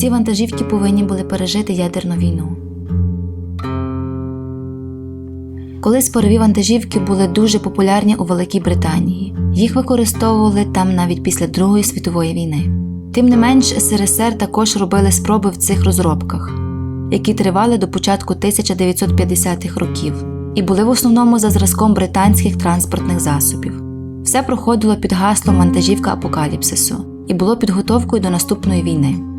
Ці вантажівки повинні були пережити ядерну війну. Колись парові вантажівки були дуже популярні у Великій Британії. Їх використовували там навіть після Другої світової війни. Тим не менш, СРСР також робили спроби в цих розробках, які тривали до початку 1950-х років, і були в основному за зразком британських транспортних засобів. Все проходило під гаслом вантажівка апокаліпсису і було підготовкою до наступної війни.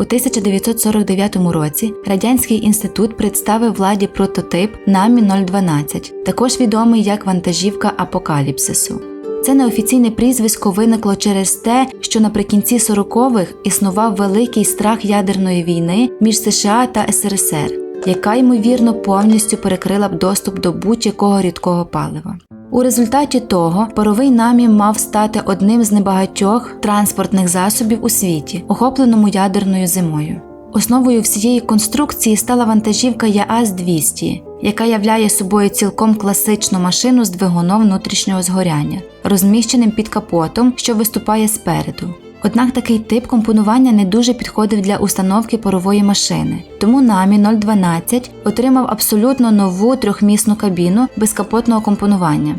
У 1949 році Радянський інститут представив владі прототип НАМІ 012, також відомий як вантажівка апокаліпсису. Це неофіційне прізвисько виникло через те, що наприкінці 40-х існував великий страх ядерної війни між США та СРСР, яка ймовірно повністю перекрила б доступ до будь-якого рідкого палива. У результаті того паровий намі мав стати одним з небагатьох транспортних засобів у світі, охопленому ядерною зимою. Основою всієї конструкції стала вантажівка ЯАЗ-200, яка являє собою цілком класичну машину з двигуном внутрішнього згоряння, розміщеним під капотом, що виступає спереду. Однак такий тип компонування не дуже підходив для установки парової машини, тому намі 012 отримав абсолютно нову трьохмісну кабіну безкапотного компонування.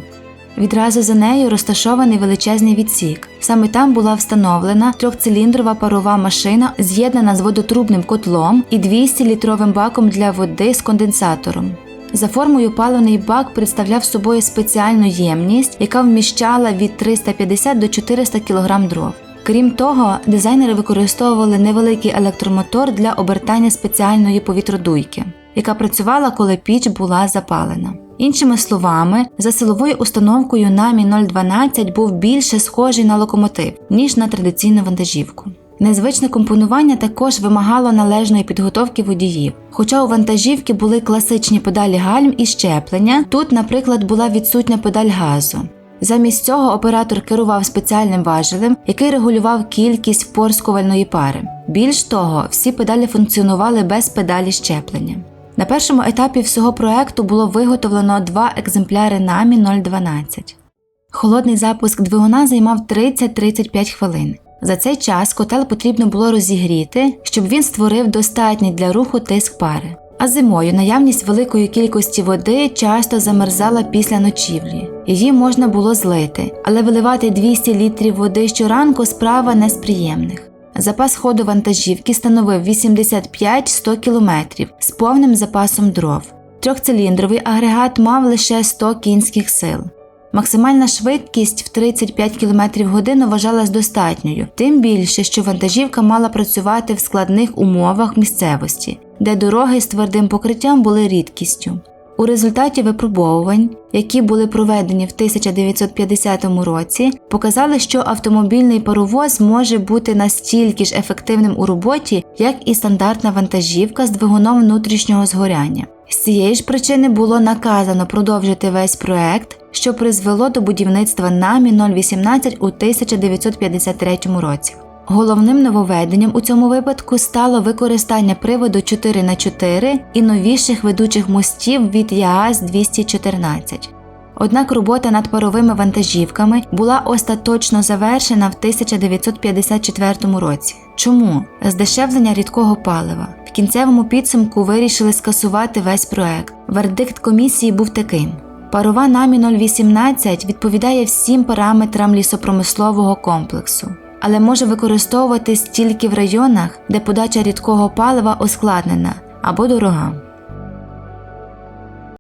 Відразу за нею розташований величезний відсік. Саме там була встановлена трьохциліндрова парова машина, з'єднана з водотрубним котлом і 200-літровим баком для води з конденсатором. За формою паливний бак представляв собою спеціальну ємність, яка вміщала від 350 до 400 кг дров. Крім того, дизайнери використовували невеликий електромотор для обертання спеціальної повітродуйки, яка працювала, коли піч була запалена. Іншими словами, за силовою установкою намі 012 був більше схожий на локомотив, ніж на традиційну вантажівку. Незвичне компонування також вимагало належної підготовки водіїв. Хоча у вантажівки були класичні педалі гальм і щеплення, тут, наприклад, була відсутня педаль газу. Замість цього оператор керував спеціальним важелем, який регулював кількість впорскувальної пари. Більш того, всі педалі функціонували без педалі щеплення. На першому етапі всього проекту було виготовлено два екземпляри намі 012. Холодний запуск двигуна займав 30-35 хвилин. За цей час котел потрібно було розігріти, щоб він створив достатній для руху тиск пари. А зимою наявність великої кількості води часто замерзала після ночівлі. Її можна було злити, але виливати 200 літрів води щоранку справа не з приємних. Запас ходу вантажівки становив 85-100 км з повним запасом дров. Трьохциліндровий агрегат мав лише 100 кінських сил. Максимальна швидкість в 35 км в годину вважалась достатньою, тим більше, що вантажівка мала працювати в складних умовах місцевості, де дороги з твердим покриттям були рідкістю. У результаті випробовувань, які були проведені в 1950 році, показали, що автомобільний паровоз може бути настільки ж ефективним у роботі, як і стандартна вантажівка з двигуном внутрішнього згоряння. З цієї ж причини було наказано продовжити весь проект, що призвело до будівництва намі 018 у 1953 році. Головним нововведенням у цьому випадку стало використання приводу 4х4 і новіших ведучих мостів від ЯАЗ 214. Однак робота над паровими вантажівками була остаточно завершена в 1954 році. Чому? Здешевлення рідкого палива. В кінцевому підсумку вирішили скасувати весь проект. Вердикт комісії був таким: парова намі 018 відповідає всім параметрам лісопромислового комплексу але може використовуватись тільки в районах, де подача рідкого палива ускладнена або дорога.